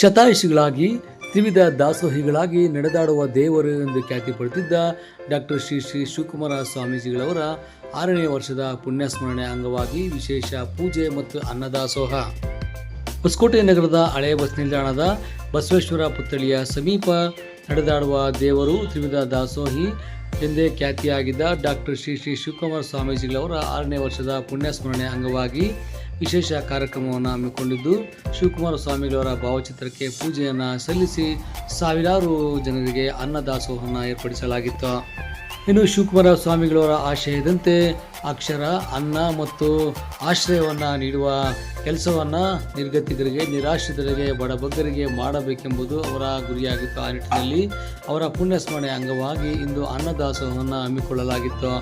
ಶತಾಯುಷಿಗಳಾಗಿ, ತ್ರಿವಿಧ ದಾಸೋಹಿಗಳಾಗಿ ನಡೆದಾಡುವ ದೇವರು ಎಂದು ಖ್ಯಾತಿ ಪಡೆದಿದ್ದ ಡಾಕ್ಟರ್ ಶ್ರೀ ಶ್ರೀ ಶಿವಕುಮಾರ ಸ್ವಾಮೀಜಿಗಳವರ ಆರನೇ ವರ್ಷದ ಪುಣ್ಯಸ್ಮರಣೆ ಅಂಗವಾಗಿ ವಿಶೇಷ ಪೂಜೆ ಮತ್ತು ಅನ್ನದಾಸೋಹ. ಹೊಸಕೋಟೆ ನಗರದ ಹಳೆಯ ಬಸ್ ನಿಲ್ದಾಣದ ಬಸವೇಶ್ವರ ಪುತ್ಥಳಿಯ ಸಮೀಪ ನಡೆದಾಡುವ ದೇವರು ತ್ರಿವಿಧ ದಾಸೋಹಿ ಎಂದೇ ಖ್ಯಾತಿಯಾಗಿದ್ದ ಡಾಕ್ಟರ್ ಶ್ರೀ ಶ್ರೀ ಶಿವಕುಮಾರ ಸ್ವಾಮೀಜಿಗಳವರ ಆರನೇ ವರ್ಷದ ಪುಣ್ಯಸ್ಮರಣೆ ಅಂಗವಾಗಿ ವಿಶೇಷ ಕಾರ್ಯಕ್ರಮವನ್ನು ಹಮ್ಮಿಕೊಂಡಿದ್ದು ಶಿವಕುಮಾರ ಸ್ವಾಮಿಗಳವರ ಭಾವಚಿತ್ರಕ್ಕೆ ಪೂಜೆಯನ್ನು ಸಲ್ಲಿಸಿ ಸಾವಿರಾರು ಜನರಿಗೆ ಅನ್ನದಾಸೋಹವನ್ನು ಏರ್ಪಡಿಸಲಾಗಿತ್ತು. ಇನ್ನು ಶಿವಕುಮಾರ ಸ್ವಾಮಿಗಳವರ ಆಶಯದಂತೆ ಅಕ್ಷರ, ಅನ್ನ ಮತ್ತು ಆಶ್ರಯವನ್ನು ನೀಡುವ ಕೆಲಸವನ್ನು ನಿರ್ಗತಿಕರಿಗೆ ನಿರಾಶ್ರಿತರಿಗೆ, ಬಡಬಗ್ಗರಿಗೆ ಮಾಡಬೇಕೆಂಬುದು ಅವರ ಗುರಿಯಾಗಿತ್ತು. ಆ ನಿಟ್ಟಿನಲ್ಲಿ ಅವರ ಪುಣ್ಯಸ್ಮರಣೆ ಅಂಗವಾಗಿ ಇಂದು ಅನ್ನದಾಸೋಹವನ್ನು ಹಮ್ಮಿಕೊಳ್ಳಲಾಗಿತ್ತು.